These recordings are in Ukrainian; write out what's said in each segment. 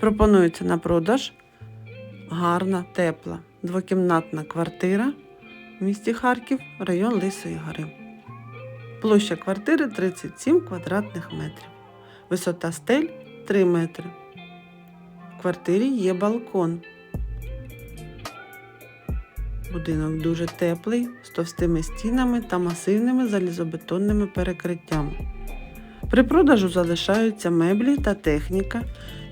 Пропонується на продаж гарна, тепла, двокімнатна квартира в місті Харків, район Лисої Гори. Площа квартири 37 квадратних метрів. Висота стель 3 метри. В квартирі є балкон. Будинок дуже теплий, з товстими стінами та масивними залізобетонними перекриттями. При продажу залишаються меблі та техніка,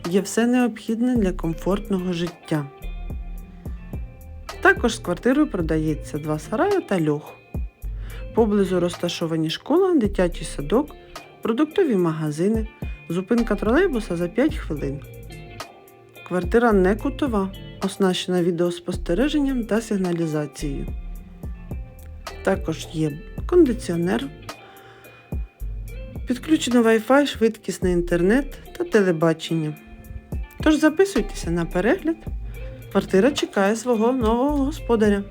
є все необхідне для комфортного життя. Також з квартирою продається два сараї та льох. Поблизу розташовані школа, дитячий садок, продуктові магазини, зупинка тролейбуса за 5 хвилин. Квартира не кутова, оснащена відеоспостереженням та сигналізацією. Також є кондиціонер, підключено Wi-Fi, швидкісний інтернет та телебачення. Тож записуйтеся на перегляд. Квартира чекає свого нового господаря.